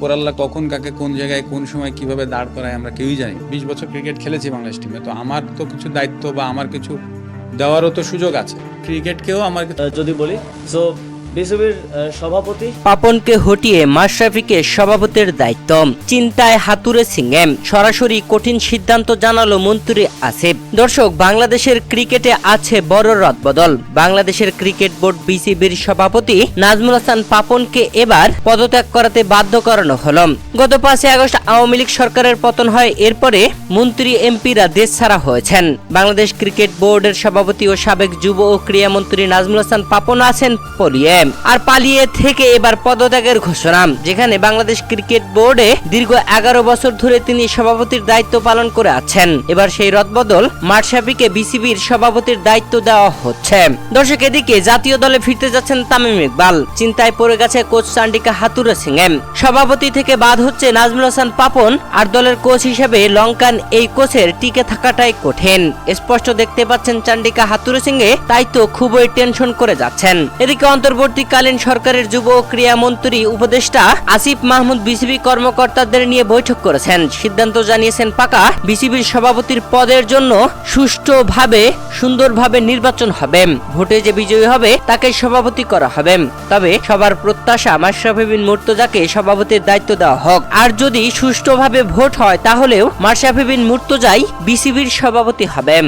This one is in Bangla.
পোরাল্লা কখন কাকে কোন জায়গায় কোন সময় কীভাবে দাঁড় করায় আমরা কেউই জানি বিশ বছর ক্রিকেট খেলেছি বাংলাদেশ টিমে তো আমার তো কিছু দায়িত্ব বা আমার কিছু দেওয়ারও তো সুযোগ আছে। ক্রিকেটকেও আমার যদি বলি সো বিসিবির সভাপতি? পাপনকে হটিয়ে মাশরাফিকে সভাপতির দায়িত্ব। চিন্তায় হাতুরে সরাসরি কঠিন সিদ্ধান্ত জানালো মন্ত্রী আসিফ। দর্শক, বাংলাদেশের ক্রিকেটে আছে বড় রদবদল। বাংলাদেশের ক্রিকেট বোর্ড বিসিবির সভাপতি নাজমুল হাসান পাপনকে এবার পদত্যাগ করাতে বাধ্য করানো হলো। গত পাঁচই আগস্ট আওয়ামী লীগ সরকারের পতন হয়, এরপরে মন্ত্রী এমপিরা দেশ ছাড়া হয়েছেন। বাংলাদেশ ক্রিকেট বোর্ডের সভাপতি ও সাবেক যুব ও ক্রীড়া মন্ত্রী নাজমুল হাসান পাপন আছেন পলিয়ে। আর পালিয়ে থেকে এবার পদত্যাগের ঘোষণা, যেখানে বাংলাদেশ ক্রিকেট বোর্ডে দীর্ঘ এগারো বছর ধরে তিনি সভাপতির দায়িত্ব পালন করে আছেন। এবার সেই রদবদল মার্শাফিকে বিসিবির সভাপতির দায়িত্ব দেওয়া হচ্ছে। দর্শক, এদিকে জাতীয় দলে ফিরতে যাচ্ছেন তামিম ইকবাল। চিন্তায় পড়ে গেছে কোচ চান্ডিকা হাতুরা সিং সভাপতি থেকে বাদ হচ্ছে নাজমুল হাসান পাপন, আর দলের কোচ হিসেবে লঙ্কান এই কোচের টিকে থাকাটাই কঠিন। স্পষ্ট দেখতে পাচ্ছেন চান্ডিকা হাতুরে সিংহে তাই তো খুবই টেনশন করে যাচ্ছেন। এদিকে অন্তর্বর্তীকালীন সরকারের যুব ও ক্রীড়া মন্ত্রী উপদেষ্টা আসিফ মাহমুদ বিসিবি কর্মকর্তাদের নিয়ে বৈঠক করেছেন। সিদ্ধান্ত জানিয়েছেন পাকা বিসিবির সভাপতির পদের জন্য সুষ্ঠুভাবে, সুন্দরভাবে নির্বাচন হবে। ভোটে যে বিজয়ী হবে, তাকে সভাপতি করা হবে। তবে সবার প্রত্যাশা মাশরাফি বিন মুর্তজাকে সভাপতির দায়িত্ব দেওয়া হোক। আর যদি সুষ্ঠুভাবে ভোট হয়, তাহলেও মাশরাফি বিন মুর্তজাই বিসিবির সভাপতি হবেন